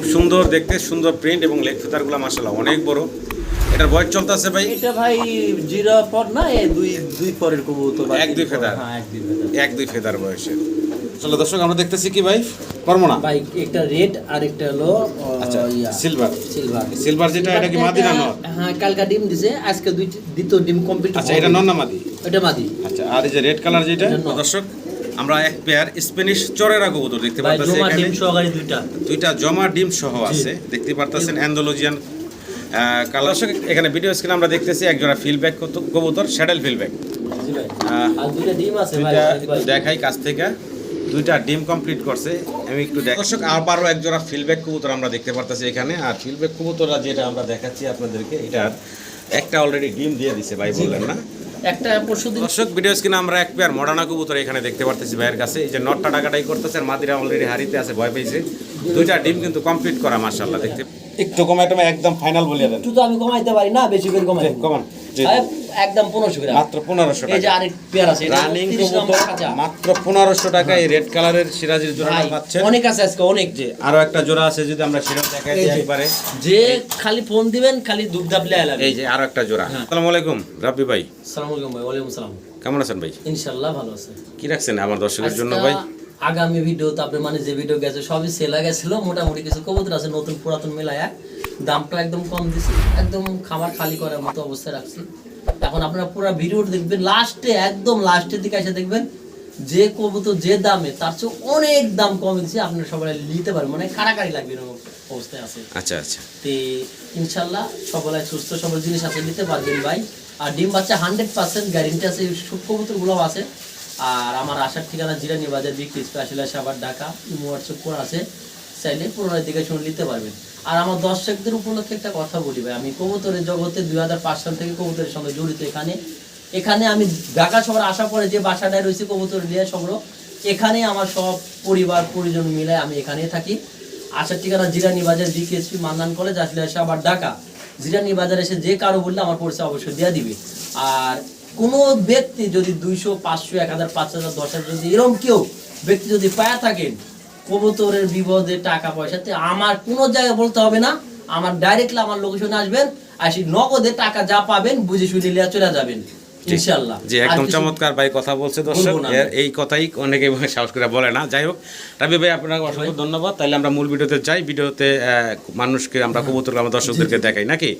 খুব সুন্দর দেখতে সুন্দর প্রিন্ট এবং লেগ ফিতারগুলো মাসাল্লাহ অনেক বড়। এটার বয়স চলতেছে ভাই? এটা ভাই জিরা পর না এ দুই দুই পরের কবুতর বা এক দুই ফেদার। হ্যাঁ এক দুই ফেদার। এক দুই ফেদার বয়সে। চলো দর্শক আমরা দেখতেছি কি ভাই? কর্ম না ভাই একটা রেড আর একটা হলো আচ্ছা সিলভার। সিলভার। সিলভার যেটা এটা কি মাদি না নর? হ্যাঁ কালকা ডিম দিছে আজকে দুই দ্বিতীয় ডিম কমপ্লিট আচ্ছা এটা নর না মাদি? এটা মাদি। আচ্ছা আর এই যে রেড কালার যেটা? দর্শক আমরা এক পেয়ার স্প্যানিশ চরেরা কবুতর দেখতে সহকারে দুইটা। দুইটা জমা ডিম সহ আছে দেখতে পারতেছেন অ্যান্ডোলজিয়ান কালার দর্শক এখানে ভিডিও স্ক্রিনে আমরা দেখতেছি এক জোড়া ফিলব্যাক কবুতর শ্যাডেল ফিলব্যাক দুইটা দেখাই কাছ থেকে। দুইটা ডিম কমপ্লিট করছে। আমি একটু দর্শক আবারও এক জোড়া ফিলব্যাক কবুতর আমরা দেখতে পারতেছি এখানে। আর ফিলব্যাক কবুতররা যেটা আমরা দেখাচ্ছি আপনাদেরকে এটার একটা অলরেডি ডিম দিয়ে দিছে ভাই বললেন না? একটা পরশু দর্শক ভিডিও স্ক্রিনে আমরা এক পেয়ার মডানা কবুতর এখানে দেখতে পারতেছি ভাইয়ের কাছে। এই যে নটটা টাকাটাই করতেছে আর মাদিরা অলরেডি হারিতে আছে, ভয় পেয়েছে। দুইটা ডিম কিন্তু কমপ্লিট করা মার্শাল্লাহ দেখতে একটু কমাই টমাই একদম ফাইনাল বলিয়ে দেন। একটু তো আমি কমাইতে পারি না বেশি করে কমাই কমান। একদম পনেরোশো মাত্র পনেরোশো এই যে টাকা। আরেক পেয়ার আছে এটা রানিং 30 নম্বর কবুতর মাত্র পনেরোশো টাকা এই রেড কালারের সিরাজির জোড়া পাচ্ছেন। অনেক আছে আজকে অনেক। যে আরও একটা জোড়া আছে যদি আমরা সেটা দেখাই দিই যে। একবারে। যে খালি ফোন দিবেন খালি দুধ ডাবলে আলাদা এই যে আরও একটা জোড়া। হ্যাঁ। আসসালামু আলাইকুম রাব্বি ভাই। সালাম আলাইকুম ভাই ওয়ালাইকুম সালাম। কেমন আছেন ভাই? ইনশাআল্লাহ ভালো আছে। কি রাখছেন আমার দর্শকের জন্য ভাই? আগামী ভিডিও তারপরে মানে যে ভিডিও গেছে সবই সেল গেছিল মোটামুটি কিছু কবুতর আছে নতুন পুরাতন মেলায় দামটা একদম কম দিছি একদম খাবার খালি করার মতো অবস্থায় রাখছি। এখন আপনারা পুরো ভিডিও দেখবেন লাস্টে একদম লাস্টের দিকে এসে দেখবেন যে কবুতর যে দামে তার চেয়ে অনেক দাম কম দিচ্ছে আপনারা সবাই নিতে পারবেন মানে কারাকারি লাগবে এরকম অবস্থায় আছে। আচ্ছা আচ্ছা। তে ইনশাল্লাহ সকলে সুস্থ সবল জিনিস আছে নিতে পারবেন ভাই। আর ডিম বাচ্চা হান্ড্রেড পার্সেন্ট গ্যারেন্টি আছে সব কবুতরগুলো আছে। আর আমার আসার ঠিকানা জিরানি বাজার বিক্রি স্পেশাল সাবার ঢাকা। ইমো হোয়াটসঅ্যাপ করে আছে। চাইলে পুনরায় দিকে শুনে নিতে পারবেন। আর আমার দর্শকদের উপলক্ষে একটা কথা বলি ভাই, আমি কবুতরের জগতে দুই হাজার পাঁচ সাল থেকে কবুতরের সঙ্গে জড়িত এখানে। এখানে আমি ঢাকা শহর আসার পরে যে বাসাটায় রয়েছে কবুতর নিয়ে সংগ্রহ, এখানে আমার সব পরিবার, পরিজন মিলে আমি এখানেই থাকি। আসার ঠিকানা জিরানি বাজার বিকেএসপি মান্নান কলেজ আসলে এসে আবার ঢাকা। জিরানি বাজার এসে যে কারও বললে আমার পরিচয় অবশ্যই দেওয়া দিবে। আর কোনো ব্যক্তি যদি দুইশো, পাঁচশো, এক হাজার, পাঁচ হাজার, দশ হাজার যদি এরকম কেউ ব্যক্তি যদি পায়া থাকেন কবুতরের বিপদে টাকা পয়সাতে আমার কোনো জায়গায় বলতে হবে না। আমার ডাইরেক্টলি আমার লোকেশনে আসবেন আর সেই নগদে টাকা যা পাবেন, বুঝে শুনে লিয়া চলে যাবেন। ইনশাল্লাহ যে একদম চমৎকার ভাই কথা বলছে দর্শক। এই কথাই অনেকে সাহস করে বলে না। যাই হোক রাবি ভাই আপনাকে অসংখ্য ধন্যবাদ। তাহলে আমরা মূল ভিডিওতে যাই। ভিডিওতে মানুষকে আমরা কবুতর আমরা দর্শকদেরকে দেখাই নাকি?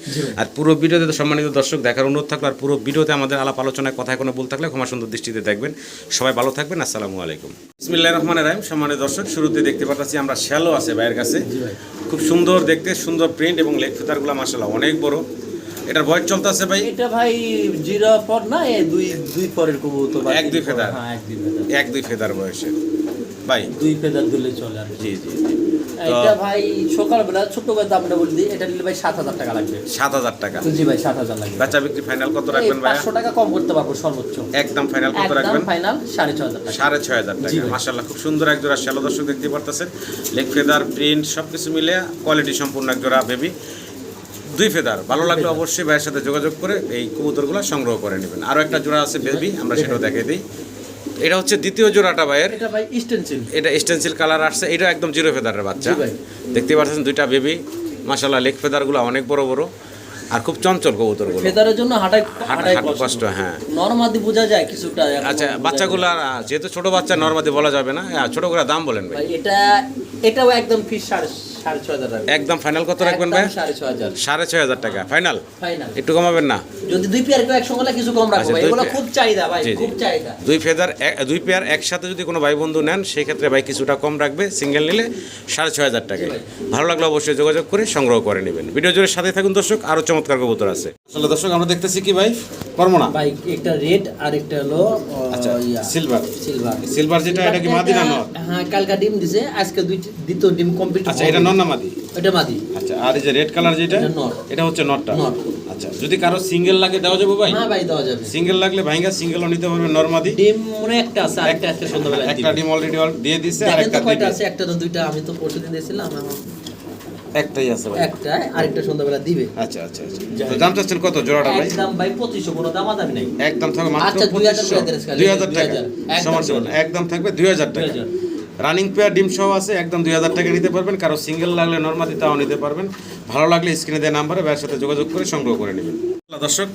আর পুরো ভিডিওতে সম্মানিত দর্শক দেখার অনুরোধ থাকল। আর পুরো ভিডিওতে আমাদের আলাপ আলোচনায় কথায় কোনো ভুল থাকলে ক্ষমা সুন্দর দৃষ্টিতে দেখবেন। সবাই ভালো থাকবেন। আসসালামু আলাইকুম। ইসমিল্লাহ রহমান রাহিম। সম্মানিত দর্শক শুরুতে দেখতে পাচ্ছি আমরা শ্যালো আছে ভাইয়ের কাছে। খুব সুন্দর দেখতে সুন্দর প্রিন্ট এবং লেগ ফিতারগুলো মাসাল্লাহ অনেক বড়। এটার বয়স চলতেছে ভাই? এটা ভাই জিরা পর না এ দুই দুই পরের কবুতর এক দুই ফেদার। হ্যাঁ এক দুই ফেদার। এক দুই ফেদার বয়সে। ভাই? দুই ফেদার দিলে চলে আর জি জি এটা ভাই সকালবেলা ছোট্ট করে দামটা বলে দিই এটা নিলে ভাই সাত হাজার টাকা লাগবে। সাত হাজার টাকা? জি ভাই সাত হাজার লাগবে। বাচ্চা বিক্রি ফাইনাল কত রাখবেন ভাইয়া? পাঁচশো টাকা কম করতে পারব সর্বোচ্চ। একদম ফাইনাল কত একদম রাখবেন? ফাইনাল সাড়ে ছ হাজার টাকা। সাড়ে ছয় হাজার টাকা। ভাই। মাসাল্লাহ খুব সুন্দর এক জোড়া শ্যালো দর্শক দেখতে পারতেছেন। লেগ ফেদার প্রিন্ট সব কিছু মিলে কোয়ালিটি সম্পূর্ণ এক জোড়া বেবি। দুই ফেদার। ভালো লাগলে অবশ্যই ভাইয়ের সাথে যোগাযোগ করে এই কবুতরগুলো সংগ্রহ করে নেবেন। আরও একটা জোড়া আছে বেবি আমরা সেটাও দেখিয়ে দিই। এটা হচ্ছে দ্বিতীয় জোড়াটা ভাইয়ের। এটা ভাই স্টেনসিল এটা স্টেন্সিল কালার আসছে। এটা একদম জিরো ফেদারের বাচ্চা। দেখতে পাচ্ছেন দুইটা বেবি। মাসাল্লাহ লেগ ফেদারগুলো অনেক বড় বড়। আর খুব চঞ্চল কবুতরগুলো। ফেদারের জন্য হাঁটাই হাঁটা- হাঁটাই কষ্ট। হ্যাঁ। নরমাদি বোঝা যায় কিছুটা আচ্ছা বাচ্চাগুলো। যেহেতু ছোট বাচ্চা নর্মাদি বলা যাবে না। হ্যাঁ, ছোট করে দাম বলেন ভাই। এটা এটাও একদম ফিস সাড়ে একদম ফাইনাল কত রাখবেন ভাই? সাড়ে ছ হাজার। ছয় হাজার টাকা ফাইনাল ফাইনাল একটু কমাবেন না? যদি দুই পেয়ার কেউ একসঙ্গে কিছু কম রাখব আচ্ছা, এগুলো খুব চাহিদা ভাই। খুব চাহিদা। দুই ফেদার দুই পেয়ার একসাথে যদি কোনো ভাই বন্ধু নেন সেই ক্ষেত্রে ভাই কিছুটা কম রাখবে সিঙ্গেল নিলে সাড়ে ছয় হাজার টাকায়। ভালো লাগলে অবশ্যই যোগাযোগ করে সংগ্রহ করে নেবেন। ভিডিও জুড়ে সাথে থাকুন দর্শক আরও চমৎকার কবুতর আছে। আসলে দর্শক আমরা দেখতেছি কি ভাই? কর্ম না ভাই একটা রেড আর একটা হলো আচ্ছা সিলভার সিলভার সিলভার যেটা এটা কি মাদি না নর? হ্যাঁ কালকা ডিম দিছে আজকে দুই দ্বিতীয় ডিম কমপ্লিট আচ্ছা এটা নর না মাদি? এটা মাদি। আচ্ছা আর এই যে রেড কালার যেটা এটা নর। এটা হচ্ছে নটটা নর। আচ্ছা যদি কারও সিঙ্গেল লাগে দেওয়া যাবে ভাই? হ্যাঁ ভাই দেওয়া যাবে। সিঙ্গেল লাগলে ভাইঙ্গা সিঙ্গেলও নিতে পারবে নর্মাদি ডিম মনে একটা আছে আরেকটা আজকে সন্ধ্যাবেলা একটা ডিম অলরেডি দিয়ে দিছে আর একটা তো কয়টা আছে একটা তো দুইটা আমি তো দিয়েছিলাম এখন একটাই আছে ভাই। একটা আরেকটা সন্ধ্যাবেলা দিবে। আচ্ছা আচ্ছা আচ্ছা। তো দাম চাচ্ছেন কত জোড়াটা ভাই? একদম ভাই পঁচিশশো কোনো দামা দামি নাই। একদম থাকবে মাত্র আচ্ছা, 2000 পঁচিশশো। করে দেন, দুই হাজার 2000 টাকা একদম সমান সমান। একদম থাকবে দুই হাজার টাকা। রানিং পেয়ার ডিম সহ আছে একদম দুই হাজার টাকা নিতে পারবেন। কারও সিঙ্গেল লাগলে নর্মাদি তাও নিতে পারবেন। ভালো লাগলে স্ক্রিনে দেওয়া নাম্বারে ভাইয়ের সাথে যোগাযোগ করে সংগ্রহ করে নেবেন। দর্শক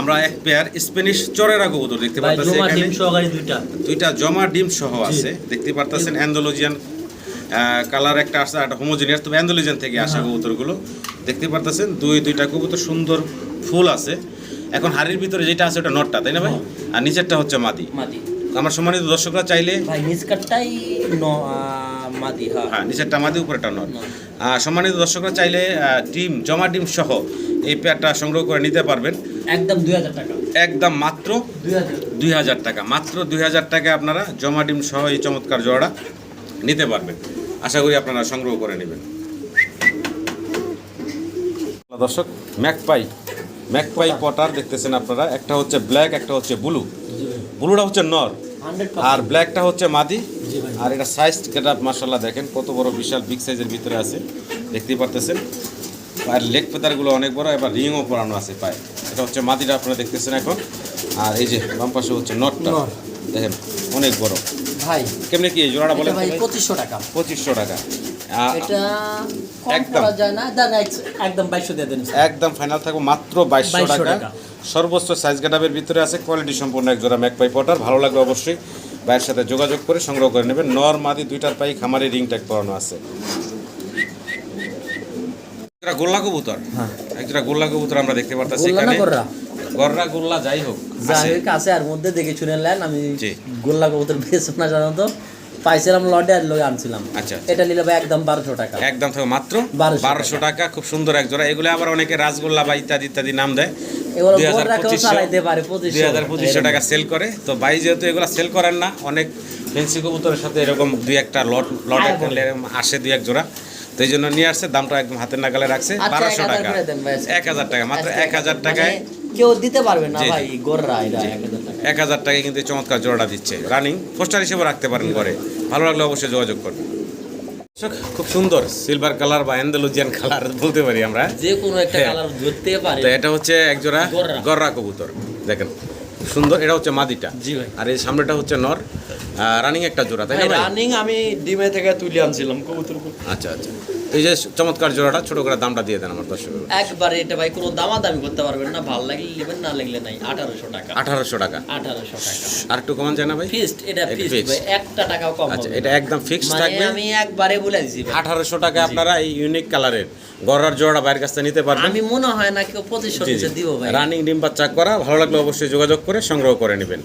আমরা এক পেয়ার স্প্যানিশ চরেরা কবুতর দেখতে পাচ্ছি এখানে। দুইটা। দুইটা জমা ডিম সহ আছে। দেখতে পারতেছেন অ্যান্ডোলজিয়ান কালার একটা আসছে একটা হোমোজিনিয়াস তবে অ্যান্ডোলজিয়ান থেকে আসা কবুতরগুলো। দেখতে পারতেছেন দুই দুইটা কবুতর সুন্দর ফুল আছে। এখন হাড়ির ভিতরে যেটা আছে ওটা নটটা তাই না ভাই? আর নিচেরটা হচ্ছে মাদি। মাদি। আমার সম্মানিত দর্শকরা চাইলে ভাই নিচকারটাই মাদি হ্যাঁ। হ্যাঁ নিচেরটা মাদি উপরেরটা নট। আর সম্মানিত দর্শকরা চাইলে ডিম জমা ডিম সহ এই পেয়ারটা সংগ্রহ করে নিতে পারবেন। একদম দুই হাজার টাকা। একদম মাত্র দুই হাজার। টাকা। মাত্র দুই হাজার টাকায় আপনারা জমা ডিম সহ এই চমৎকার জোড়া নিতে পারবেন। আশা করি আপনারা সংগ্রহ করে নেবেন। দর্শক ম্যাকপাই ম্যাকপাই পটার দেখতেছেন আপনারা। একটা হচ্ছে ব্ল্যাক একটা হচ্ছে ব্লু। ব্লুটা হচ্ছে নর। আর ব্ল্যাকটা হচ্ছে মাদি। আর এটা সাইজ কেটা মার্শাল্লাহ দেখেন কত বড় বিশাল বিগ সাইজের ভিতরে আছে। দেখতেই পারতেছেন। আর লেগ পেতারগুলো অনেক বড় এবার রিংও পরানো আছে পায়ে। এটা হচ্ছে মাদিটা আপনারা দেখতেছেন এখন। আর এই যে বাম পাশে হচ্ছে নটটা। দেখেন অনেক বড়। ভাই কেমনি কি জোড়াটা বলেন ভাই পঁচিশশো টাকা। পঁচিশশো টাকা। এটা একদম। যায় না দেন একদম বাইশশো দিয়ে দেন একদম ফাইনাল থাকবে মাত্র 2200 টাকা। টাকা। সর্বোচ্চ সাইজ গেটাবের ভিতরে আছে কোয়ালিটি সম্পূর্ণ এক জোড়া ম্যাকপাই পটার ভালো লাগবে অবশ্যই ভাইয়ের সাথে যোগাযোগ করে সংগ্রহ করে নেবেন। নর মাদি দুইটার পাই খামারি রিং ট্যাগ পরানো আছে। একটা গোল্লা কবুতর। হ্যাঁ। একটা গোল্লা কবুতর আমরা দেখতে পারতেছি এখানে। গররা? গোল্লা যাই হোক যাই হোক আছে আর মধ্যে দেখে শুনে নেন আমি গোল্লা কবুতর বেশ না সাধারণত। পাইছিলাম লডে আর লোক আনছিলাম। আচ্ছা। এটা নিলে ভাই একদম বারোশো টাকা। একদম মাত্র বারোশো টাকা। খুব সুন্দর এক জোড়া। এগুলো আবার অনেকে রাসগোল্লা বা ইত্যাদি ইত্যাদি নাম দেয়। পঁচিশশো টাকা সেল করে। তো ভাই যেহেতু এগুলো সেল করেন না অনেক ফেন্সি কবুতরের সাথে এরকম দুই একটা লট লট আসে দুই এক জোড়া। তো এই জন্য নিয়ে আসছে দামটা একদম হাতের নাগালে রাখছে আচ্ছা, বারোশো টাকা। এক হাজার টাকা মাত্র এক হাজার মানে টাকায় কেউ দিতে পারবে না। ভাই গোররা এটা এক হাজার টাকা। টাকায় কিন্তু চমৎকার জোড়াটা দিচ্ছে। রানিং পোস্টার হিসেবে রাখতে পারেন ঘরে। ভালো লাগলে অবশ্যই যোগাযোগ করবেন। খুব সুন্দর সিলভার কালার বা অ্যান্ডালুজিয়ান কালার বলতে পারি আমরা। যে কোনো একটা হ্যাঁ। কালার ধরতে পারে। তো এটা হচ্ছে এক জোড়া গররা। কবুতর। দেখেন সুন্দর এটা হচ্ছে মাদিটা। জি ভাই। আর এই সামনেটা হচ্ছে নর। রানিং একটা জোড়া তাই না রানিং আমি ডিমে থেকে তুলে আনছিলাম কবুতর আচ্ছা আচ্ছা। এই যে চমৎকার জোড়াটা ছোট করে দামটা দিয়ে দেন আমার দর্শক। একবারে এটা ভাই কোনো দামাদামি করতে পারবেন না ভালো লাগলে নেবেন না লাগলে নাই। আঠারোশো টাকা। আঠারোশো টাকা। আঠারোশো টাকা। আর একটু কমান যায় না ভাই? ফিক্সড এটা ফিক্সড ভাই একটা টাকাও কম আচ্ছা এটা একদম ফিক্সড মানে থাকবে? আমি একবারে বলে দিছি। আঠারোশো টাকা আপনারা এই ইউনিক কালারের গররার জোড়া বাইরের কাছ থেকে নিতে পারবেন। আমি মনে হয় না কেউ পঁচিশশো নিচে দিব ভাই। রানিং ডিম বাচ্চা করা ভালো লাগলে অবশ্যই যোগাযোগ করে সংগ্রহ করে নেবেন।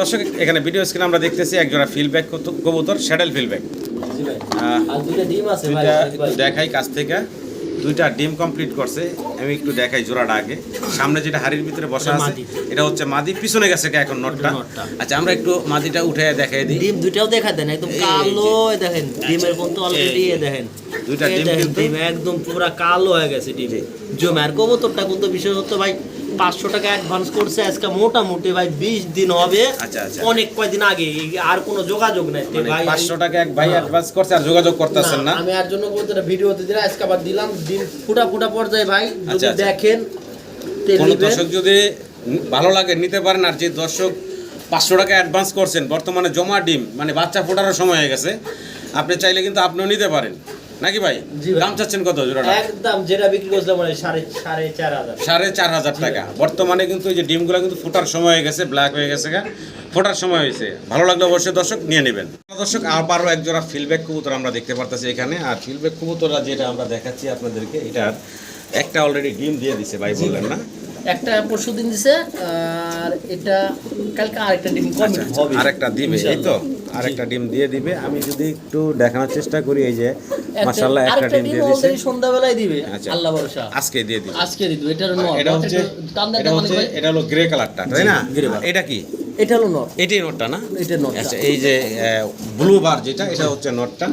দর্শক এখানে ভিডিও স্ক্রিনে আমরা দেখতেছি একজোড়া ফিলব্যাক কবুতর শ্যাডেল ফিলব্যাক একটু দেখাই কাছ থেকে। দুইটা ডিম কমপ্লিট করছে। আমি একটু দেখাই জোড়াটা আগে। সামনে যেটা হাড়ির ভিতরে বসা এটা আছে এটা হচ্ছে মাদি। পিছনে গেছে কে এখন নটটা। আচ্ছা আমরা একটু মাদিটা উঠে দেখাই দিই। ডিম দুইটাও দেখা দেন একদম কালো দেখেন। ডিমের কিন্তু অলরেডি দেখেন। দুইটা ডিম কিন্তু- একদম পুরো কালো হয়ে গেছে ডিম। কবুতরটা কিন্তু বিশেষত ভাই পাঁচশো টাকা অ্যাডভান্স করছে আজকে মোটামুটি ভাই বিশ দিন হবে। আচ্ছা, আচ্ছা। অনেক কয়দিন আগে আর কোনো যোগাযোগ নাই মানে ভাই। পাঁচশো টাকা এক ভাই অ্যাডভান্স করছে আর যোগাযোগ করতেছেন না আমি আর জন্য ভিডিওতে দিলাম আজকে আবার দিলাম ডিম ফুটা ফুটা পর্যায়ে ভাই যদি আচ্ছা। দেখেন কোন দর্শক যদি ভালো লাগে নিতে পারেন আর যে দর্শক পাঁচশো টাকা অ্যাডভান্স করছেন বর্তমানে জমা ডিম মানে বাচ্চা ফোটারও সময় হয়ে গেছে আপনি চাইলে কিন্তু আপনিও নিতে পারেন। নাকি ভাই? দাম চাচ্ছেন কত জোড়াটা? একদম যেটা বিক্রি করছিলাম মানে সাড়ে সাড়ে চার হাজার। সাড়ে চার হাজার টাকা। বর্তমানে কিন্তু এই যে ডিমগুলো কিন্তু ফোটার সময় হয়ে গেছে ব্ল্যাক হয়ে গেছে গা। ফোটার সময় হয়েছে। ভালো লাগলে অবশ্যই দর্শক নিয়ে নেবেন। দর্শক আবারও এক জোড়া ফিলব্যাক কবুতর আমরা দেখতে পারতেছি এখানে। আর ফিলব্যাক কবুতররা যেটা আমরা দেখাচ্ছি আপনাদেরকে এটার একটা অলরেডি ডিম দিয়ে দিছে ভাই বললেন না? একটা পরশু দিন দিছে আর এটা কালকে আরেকটা ডিম আচ্ছা, আচ্ছা, হবে আরেকটা দিবে এই তো? আরেকটা ডিম দিয়ে দিবে। আমি যদি একটু দেখানোর চেষ্টা করি এই যে মাশাআল্লাহ একটা ডিম দিয়ে দিছে। সন্ধ্যাবেলায় দিবে আচ্ছা। আল্লাহ ভরসা। আজকে দিয়ে দিবে। আজকে দিত এটার নর। এটা হচ্ছে এটা হচ্ছে এটা হলো গ্রে কালারটা তাই না? এটা কি? এটা হলো নর। এটাই নোটটা না? এটা নর আচ্ছা এই যে ব্লু বার যেটা এটা হচ্ছে নটটা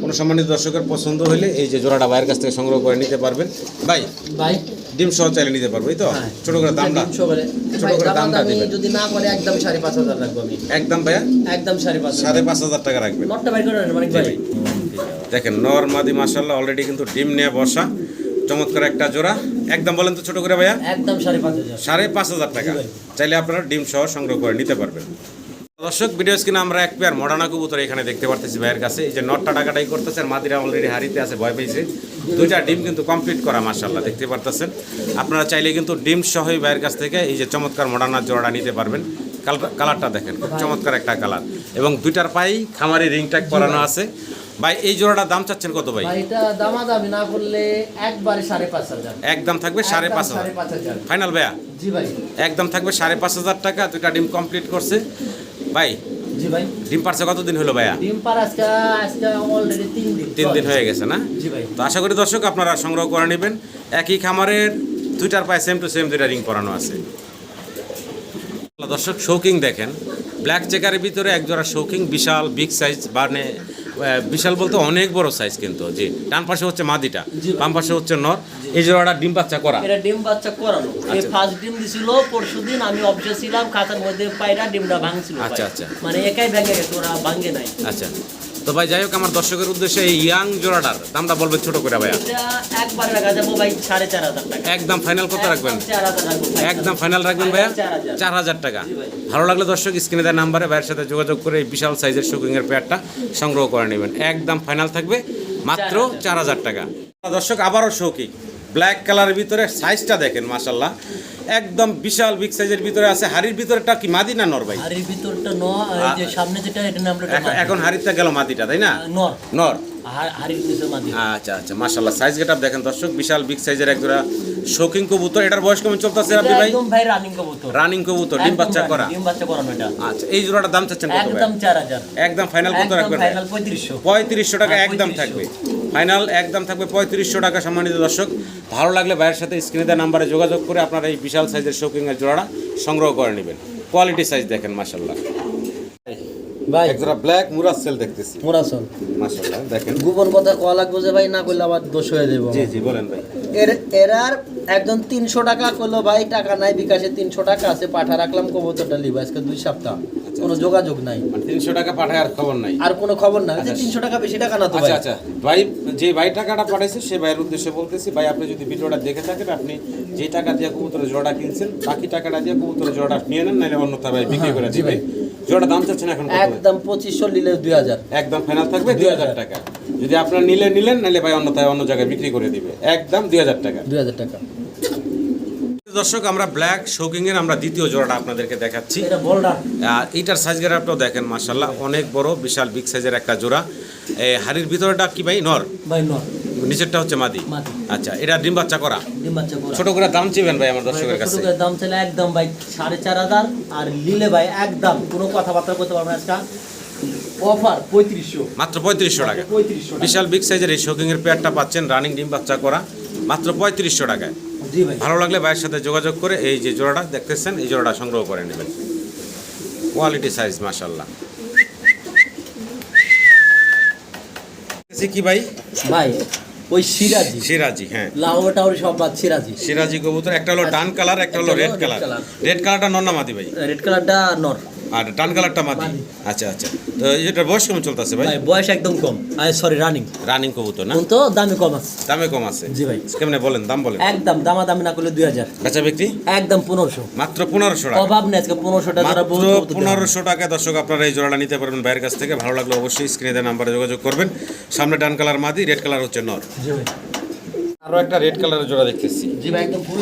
কোনো সম্মানিত দর্শকের পছন্দ হলে এই যে জোড়াটা ভাইয়ের কাছ থেকে সংগ্রহ করে নিতে পারবেন। ভাই ভাই ডিম সহ চাইলে নিতে পারব এই তো? হ্যাঁ। ছোট করে দামটা? ছোট করে দামটা দিবেন। যদি না করে একদম সাড়ে পাঁচ হাজার রাখব আমি। একদম ভাইয়া? একদম সাড়ে পাঁচ সাড়ে পাঁচ হাজার টাকা রাখবেন। নটটা বাইর করে মানিক ভাই। দেখেন নর মাদি মাসাল্লাহ অলরেডি কিন্তু ডিম নিয়ে বসা। চমৎকার একটা জোড়া। একদম বলেন তো ছোট করে ভাইয়া? একদম সাড়ে পাঁচ হাজার। সাড়ে পাঁচ হাজার টাকা। চাইলে আপনারা ডিম সহ সংগ্রহ করে নিতে পারবেন। দর্শক ভিডিও স্ক্রিনে আমরা এক পেয়ার মডার্না কবুতর এখানে দেখতে পারতেছি ভাইয়ের কাছে। এই যে নটটা টাকাটাই করতেছে আর মাদিরা অলরেডি হারিতে আছে ভয় পেয়েছে। দুইটা ডিম কিন্তু কমপ্লিট করা মার্শাল্লাহ দেখতে পারতেছেন। আপনারা চাইলে কিন্তু ডিম সহই ভাইয়ের কাছ থেকে এই যে চমৎকার মডার্নার জোড়াটা নিতে পারবেন। কালার- কালারটা দেখেন খুব চমৎকার একটা কালার। এবং দুইটার পাই খামারি রিং ট্যাগ করানো আছে। ভাই এই জোড়াটা দাম চাচ্ছেন কত ভাই? এটা দামাদামি না করলে একবারে সাড়ে পাঁচ হাজার। একদম থাকবে সাড়ে পাঁচ হাজার। পাঁচ হাজার। ফাইনাল ভাইয়া? জি ভাই। একদম থাকবে সাড়ে পাঁচ হাজার টাকা দুইটা ডিম কমপ্লিট করছে। ভাই জি ভাই। ডিম পারছে কতদিন হলো ভাইয়া? ডিম পার আজকে আজকে অলরেডি তিন দিন। তিন দিন হয়ে গেছে না? জি ভাই। তো আশা করি দর্শক আপনারা সংগ্রহ করে নেবেন। একই খামারের দুইটার পায়ে সেম টু সেম দুইটা রিং পরানো আছে। দর্শক শৌকিং দেখেন। ব্ল্যাক চেকারের ভিতরে এক জোড়া শৌকিং বিশাল বিগ সাইজ আহ, বিশাল বলতে অনেক বড় সাইজ কিন্তু জি। ডান পাশে হচ্ছে মাদিটা। বাম পাশে হচ্ছে নর। এই জোড়াটা ডিম বাচ্চা করা? এটা ডিম বাচ্চা করানো। এই আচ্ছা। ফার্স্ট ডিম দিছিল পরশুদিন আমি অফিসে ছিলাম খাতার মধ্যে পায়রা ডিমটা ভাঙছিল আচ্ছা, আচ্ছা। মানে একাই ভেঙে গেছে ওরা ভাঙে নাই। আচ্ছা। তো ভাই যাই হোক আমার দর্শকের উদ্দেশ্যে এই ইয়াং জোড়াটার দামটা বলবে ছোট করে ভাইয়া। একবার রাখা যাব ভাই সাড়ে চার হাজার টাকা। একদম ফাইনাল কত রাখবেন? একদম ফাইনাল রাখবেন ভাইয়া? চার হাজার। টাকা। ভালো লাগলে দর্শক স্ক্রিনে দেওয়ার নাম্বারে ভাইয়ের সাথে যোগাযোগ করে এই বিশাল সাইজের শুকিংয়ের পেয়ারটা সংগ্রহ করে নেবেন। একদম ফাইনাল থাকবে মাত্র চার হাজার। টাকা। দর্শক আবারও শৌকি ব্ল্যাক কালারের ভিতরে সাইজটা দেখেন মাসাল্লাহ একদম বিশাল বিগ সাইজের ভিতরে আছে। হাড়ির ভিতরেটা কি মাদি না নর ভাই? এই ভিতরটা ন এই যে সামনে যেটা এটা নাম এখন- এখন হাড়িতে গেল মাদিটা তাই না? নর। নর। হাড়ির আচ্ছা আচ্ছা সাইজ গেট দেখেন দর্শক বিশাল বিগ সাইজের একজোড়া শৌকিং কবুতর। এটার বয়স কেমন চলতেছে এটা আপনি ভাই? একদম ভাই রানিং কবুতর। রানিং কবুতর ডিম বাচ্চা করা। ডিম বাচ্চা করানো এটা। আচ্ছা এই জোড়াটার দাম চাচ্ছেন কত ভাই? একদম ফাইনাল কত রাখবেন টাকা হ্যাঁ, একদম থাকবে। ফাইনাল একদম থাকবে পঁয়ত্রিশশো টাকা সম্মানিত দর্শক। ভালো লাগলে ভাইয়ের সাথে স্ক্রিনে দেওয়া নাম্বারে যোগাযোগ করে আপনারা এই বিশাল সাইজের শৌকিংয়ের জোড়াটা সংগ্রহ করে নেবেন। কোয়ালিটি সাইজ দেখেন মাসাল্লাহ ভাই। একজোড়া ব্ল্যাক দেখতেছি। দেখেন। গোপন কথা কয়া লাগবে যে ভাই না আবার দোষ হয়ে যাব জি জি বলেন ভাই। এর এরার টাকা ভাই টাকা নাই বিকাশে তিনশো টাকা আছে পাঠা রাখলাম কবুতরটা লিব আজকে দুই সপ্তাহ। কোনো যোগাযোগ নাই। মানে তিনশো টাকা পাঠায় আর খবর নাই। আর কোনো খবর না। যে তিনশো টাকা বেশি টাকা না তো ভাই? আচ্ছা। আচ্ছা ভাই যে ভাই টাকাটা পাঠাইছে সে ভাইয়ের উদ্দেশ্যে বলতেছি ভাই আপনি যদি ভিডিওটা দেখে থাকেন আপনি যে টাকা দিয়ে কবুতরের জোড়াটা কিনছেন বাকি টাকাটা দিয়ে কবুতরের জোড়াটা নিয়ে নেন নাহলে অন্যথা ভাই বিক্রি করে দিবে। জোড়াটা দাম চাচ্ছেন এখন একদম পঁচিশশো নিলে দুই হাজার। একদম ফাইনাল থাকবে দুই হাজার টাকা। যদি আপনার নিলে নিলেন নাহলে ভাই অন্যথায় অন্য জায়গায় বিক্রি করে দিবে। একদম দুই হাজার টাকা। দুই হাজার টাকা। দর্শক আমরা ব্ল্যাক শোকিং এর আমরা দ্বিতীয় জোড়াটা আপনাদেরকে দেখাচ্ছি। এটা বলডার আর। এইটার সাইজ গ্রাফটাও দেখেন মাসাল্লাহ অনেক বড় বিশাল বিগ সাইজের একটা জোড়া। হাড়ির ভিতরটা কি ভাই? নর? ভাই নর। নিচেরটা হচ্ছে মাদি। আচ্ছা এটা ডিম বাচ্চা করা? ডিম বাচ্চা করা। ছোট করে দাম চিবেন ভাই আমার দর্শকের কাছে? ছোট করে দাম চাইলে একদম ভাই সাড়ে চার হাজার। আর লিলে ভাই একদম কোনো কথাবার্তা করতে পারবে না আজকে। অফার পঁয়ত্রিশশো। মাত্র পঁয়ত্রিশশো টাকা পঁয়ত্রিশশো বিশাল বিগ সাইজের এই শোকিং এর পেয়ারটা পাচ্ছেন রানিং ডিম বাচ্চা করা মাত্র পঁয়ত্রিশশো টাকায়। ভালো লাগলে ভাইয়ের সাথে যোগাযোগ করে এই যে জোড়াটা দেখতেছেন এই জোড়াটা সংগ্রহ করে নেবেন। কোয়ালিটি সাইজ মাশাল্লাহ কি ভাই? ভাই ওই সিরাজি। সিরাজি হ্যাঁ। লাউটা ওর সব বাদ সিরাজি। সিরাজি কবুতর একটা হলো ডান কালার একটা হলো রেড কালার। রেড কালারটা নন্না মাদি ভাই? রেড কালারটা নর। আর ডান কালারটা মাদি। আচ্ছা আচ্ছা। তো এটার বয়স কেমন চলতেছে ভাই? ভাই বয়স একদম কম। সরি রানিং রানিং কবুতর না? তো দামি কম আছে। দামে কম আছে? জি ভাই। কেমনে বলেন দাম বলেন। একদম দামা দামি না করলে দুই হাজার। বেচা বিক্রি? একদম পনেরোশো। মাত্র পনেরোশো টাকা। অভাব নেই আজকে পনেরোশো টাকা। পনেরোশো টাকা দর্শক আপনারা এই জোড়াটা নিতে পারবেন বাইরের কাছ থেকে। ভালো লাগলে অবশ্যই স্ক্রিনে দেওয়া নাম্বারে যোগাযোগ করবেন। সামনে ডান কালার মাদি রেড কালার হচ্ছে নর। জি ভাই। আরও একটা রেড কালারের জোড়া দেখতেছি। জি ভাই একদম ফুল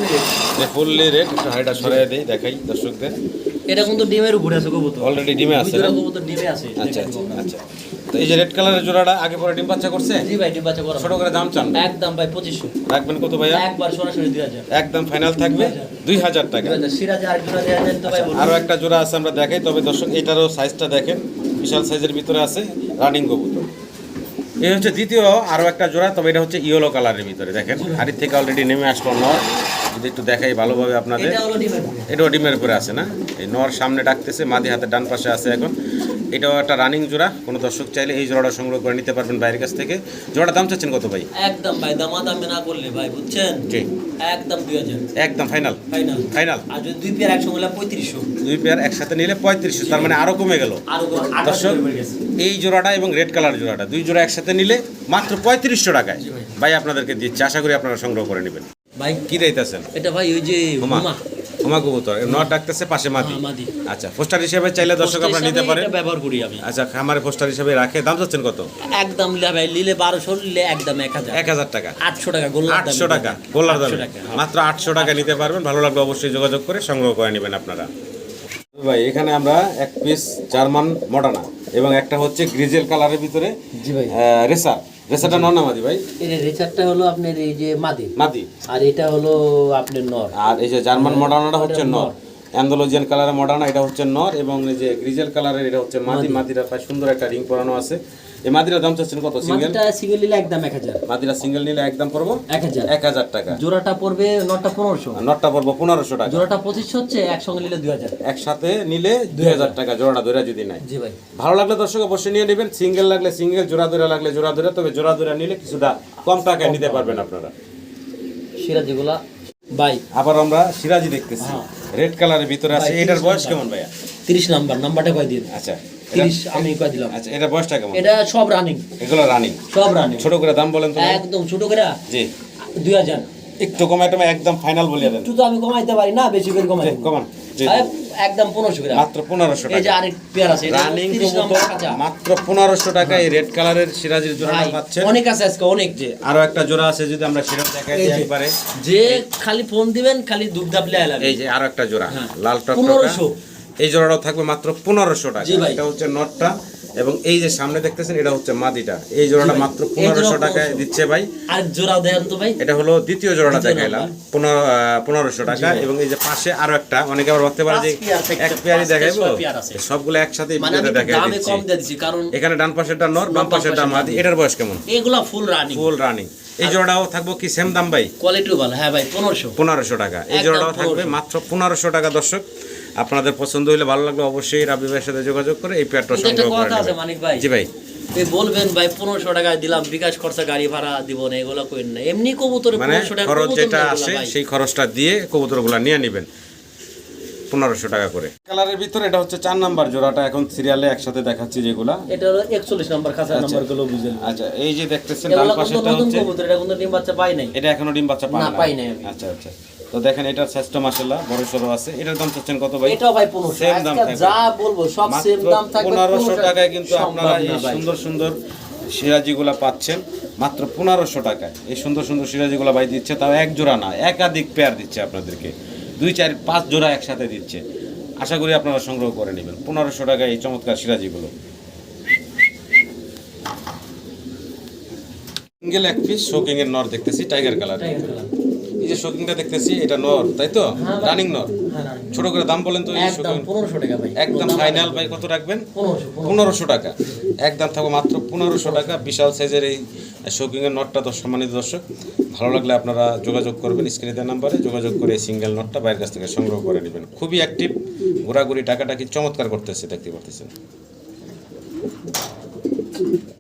যে ফুললি রেড হাইটা সরাই দেই দেখাই দর্শকদের। এটা কিন্তু ডিমের উপরে আছে কবুতর। অলরেডি ডিমে আছে না? কবুতর ডিমে আছে। আচ্ছা আচ্ছা আচ্ছা। তো এই যে রেড কালারের জোড়াটা আগে পরে ডিম বাচ্চা করছে? জি ভাই ডিম বাচ্চা করা। ছোট করে দাম চান? একদম ভাই পঁচিশশো। রাখবেন কত ভাইয়া? একবার সরাসরি দুই হাজার। একদম ফাইনাল থাকবে? দুই হাজার। টাকা। দুই হাজার। সিরাজে আর জোড়া দেওয়া যায় তো ভাই বলুন। আরও একটা জোড়া আছে আমরা দেখাই। তবে দর্শক এটারও সাইজটা দেখেন। বিশাল সাইজের ভিতরে আছে রানিং কবুতর। এই হচ্ছে দ্বিতীয় আরও একটা জোড়া তবে এটা হচ্ছে ইয়েলো কালারের ভিতরে দেখেন। হাড়ির থেকে অলরেডি নেমে আসলো নর। যদি একটু দেখাই ভালোভাবে আপনাদের। এটা ডিমের উপরে। এটাও ডিমের উপরে আছে না? এই নর সামনে ডাকতেছে মাদি হাতের ডান পাশে আছে এখন। এটাও একটা রানিং জোড়া কোনো দর্শক চাইলে এই জোড়াটা সংগ্রহ করে নিতে পারবেন বাইরের কাছ থেকে। জোড়া দাম চাচ্ছেন কত ভাই? একদম ভাই দামা দামে না করলে ভাই বুঝছেন? জি। একদম দুই হাজার। একদম ফাইনাল ফাইনাল ফাইনাল আর যদি দুই পেয়ার একসঙ্গে হলে পঁয়ত্রিশশো। দুই পেয়ার একসাথে নিলে পঁয়ত্রিশশো তার মানে আরও কমে গেল। দর্শক এই জোড়াটা এবং রেড কালার জোড়াটা দুই জোড়া একসাথে নিলে মাত্র পঁয়ত্রিশশো টাকায়। ভাই আপনাদেরকে দিচ্ছে আশা করি আপনারা সংগ্রহ করে নেবেন। ভাই কি দিতেছেন? এটা ভাই ওই যে হুমা। হুমা। কবুতর নর ডাকতেছে পাশে মাদি হ্যাঁ, মাদি। আচ্ছা পোস্টার হিসেবে চাইলে দর্শক আপনারা নিতে পারেন। এটা ব্যবহার করি আমি। আচ্ছা খামারে পোস্টার হিসেবে রাখে। দাম যাচ্ছেন কত? একদম লিলে ভাই লিলে বারোশো লিলে একদম এক হাজার। এক হাজার টাকা। আটশো টাকা গোল্লার দাম আটশো টাকা গোল্লার দামে। হ্যাঁ। মাত্র আটশো টাকা নিতে পারবেন। ভালো লাগলে অবশ্যই যোগাযোগ করে সংগ্রহ করে নেবেন আপনারা। ভাই এখানে আমরা এক পিস জার্মান মডার্না এবং একটা হচ্ছে গ্রিজেল কালারের ভিতরে জি ভাই। রেসার। রেসারটা না মাদি ভাই? এর রেচারটা হলো আপনার এই যে মাদি। মাদি। আর এটা হলো আপনার নর। আর এই যে জার্মান মডার্নটা হচ্ছে নর। অ্যান্ডোলজিয়ান কালারের মডার্না এটা হচ্ছে নর এবং এই যে গ্রিজেল কালারের এটা হচ্ছে মাদি। মাদিরা প্রায় সুন্দর একটা রিং পরানো আছে। এই মাদিরার দাম চাচ্ছেন কত? সিঙ্গেল সিঙ্গেল নিলে একদম এক হাজার। মাদিরা সিঙ্গেল নিলে একদম পড়ব এক হাজার। এক হাজার টাকা। জোড়াটা পড়বে নটা পনেরোশো। নটটা পড়ব পনেরোশো টাকা। জোড়াটা পঁচিশশো হচ্ছে একসঙ্গে নিলে দুই হাজার। একসাথে নিলে দুই হাজার টাকা জোড়াটা ধরে যদি নাই জি ভাই। ভালো লাগলে দর্শক অবশ্যই নিয়ে নেবেন। সিঙ্গেল লাগলে সিঙ্গেল জোড়া ধরে লাগলে জোড়া ধরে তবে জোড়া ধরে নিলে কিছুটা কম টাকায় নিতে পারবেন আপনারা। সিরা যেগুলা ভাই। আবার আমরা সিরাজি দেখতেছি। রেড কালারের ভিতরে আছে। এটার বয়স কেমন ভাইয়া? তিরিশ নাম্বার নাম্বারটা কয় দিন? আচ্ছা তিরিশ আমি কয় দিলাম? আচ্ছা এটা বয়সটা কেমন? এটা সব রানিং এগুলো রানিং সব রানিং ছোট করে দাম বলেন তো একদম ছোট করে? জি। দুই হাজার। একটু কমাই টমাই একদম ফাইনাল বলিয়ে দেন। একটু তো আমি কমাইতে পারি না বেশি করে কমাই কমান জি একদম পনেরোশো করে মাত্র পনেরোশো এই যে আরেক পেয়ার আছে এটা রানিং মাত্র পনেরোশো টাকা এই রেড কালারের সিরাজির জোড়াটা পাচ্ছেন। অনেক আছে আজকে অনেক। জি আরও একটা জোড়া আছে যদি আমরা সিরাজ দেখাই দিই যে। একবারে। যে খালি ফোন দিবেন খালি দুধ দাবলে আলাবে এই যে আরও একটা জোড়া হ্যাঁ। লাল টক পনেরোশো। এই জোড়াটাও থাকবে মাত্র পনেরোশো টাকা। এটা হচ্ছে নটটা এবং এই যে সামনে দেখতেছেন এটা হচ্ছে মাদিটা। এই জোড়াটা মাত্র পনেরোশো টাকায় দিচ্ছে ভাই। আর জোড়া দেন তো ভাই। এটা হলো দ্বিতীয় জোড়াটা দেখাইলাম। পনেরো পনেরোশো টাকা এবং এই যে পাশে আরও একটা অনেকে আবার ভাবতে পারে যে এক পেয়ারই দেখাইবো। সবগুলো একসাথে মানে দেখাই দামে কম দিয়ে দিচ্ছি কারণ এখানে ডান পাশেরটা নর বাম পাশেরটা মাদি। এটার বয়স কেমন? এগুলা ফুল রানিং ফুল রানিং এই জোড়াটাও থাকব কি সেম দাম ভাই? কোয়ালিটিও ভালো। হ্যাঁ ভাই পনেরোশো। পনেরোশো টাকা। এই জোড়াটাও থাকবে মাত্র পনেরোশো টাকা দর্শক। আপনাদের পছন্দ হলে ভালো লাগলে অবশ্যই রাবি ভাইয়ের সাথে যোগাযোগ করে এই পেয়ারটা সংগ্রহ করে নেবেন। মানিক ভাই। জি ভাই। এই বলবেন ভাই পনেরোশো টাকা দিলাম বিকাশ খরচা গাড়ি ভাড়া দিব না এগুলো করেন না। এমনি কবুতরে মানে টাকা খরচ যেটা আসে সেই খরচটা দিয়ে কবুতরগুলো নিয়ে নেবেন। পনেরোশো টাকা করে। কালারের ভিতরে এটা হচ্ছে চার নাম্বার জোড়াটা এখন সিরিয়ালে একসাথে দেখাচ্ছি যেগুলা। এটা হলো একচল্লিশ নাম্বার খাঁচা নাম্বারগুলো বুঝলেন আচ্ছা এই যে দেখতেছেন ডান কিন্তু হচ্ছে এটা কিন্তু ডিম বাচ্চা পাই নাই। এটা এখনও ডিম বাচ্চা পায় না, না পাই নাই আচ্ছা আচ্ছা। তো দেখেন এটার শ্রেষ্ঠ মাশাআল্লাহ বড় সরো আছে। এটার দাম চাচ্ছেন কত ভাই? এটাও ভাই পনেরোশো। Same দাম থাকবে। যা বলব সব সেম দাম থাকবে পনেরোশো 1500 টাকায় কিন্তু আপনারা এই সুন্দর সুন্দর সিরাজিগুলা পাচ্ছেন। মাত্র পনেরোশো টাকায়। এই সুন্দর সুন্দর সিরাজিগুলা ভাই দিচ্ছে তাও এক জোড়া না একাধিক পেয়ার দিচ্ছে আপনাদেরকে। দুই চার পাঁচ জোড়া একসাথে দিচ্ছে। আশা করি আপনারা সংগ্রহ করে নেবেন। পনেরোশো টাকায় এই চমৎকার সিরাজিগুলো। সিঙ্গেল এক পিস শোকিং এর নর দেখতেছি টাইগার কালার যে শোকিংটা দেখতেছি এটা নর তাই তো? হ্যাঁ রানিং নর। হ্যাঁ, ছোট করে দাম বলেন তো এই একদম শোকিং টাকা ভাই। একদম ফাইনাল ভাই কত রাখবেন? পনেরোশো টাকা। একদম থাকবে মাত্র পনেরোশো টাকা। বিশাল সাইজের এই শোকিংয়ের নটটা তো সম্মানিত দর্শক। ভালো লাগলে আপনারা যোগাযোগ করবেন স্ক্রিনে দেওয়া নাম্বারে। যোগাযোগ করে এই সিঙ্গেল নটটা বাইরের কাছ থেকে সংগ্রহ করে নেবেন। খুবই অ্যাক্টিভ ঘোরাঘুরি টাকাটা কি চমৎকার করতেছে দেখতে পারতেছেন।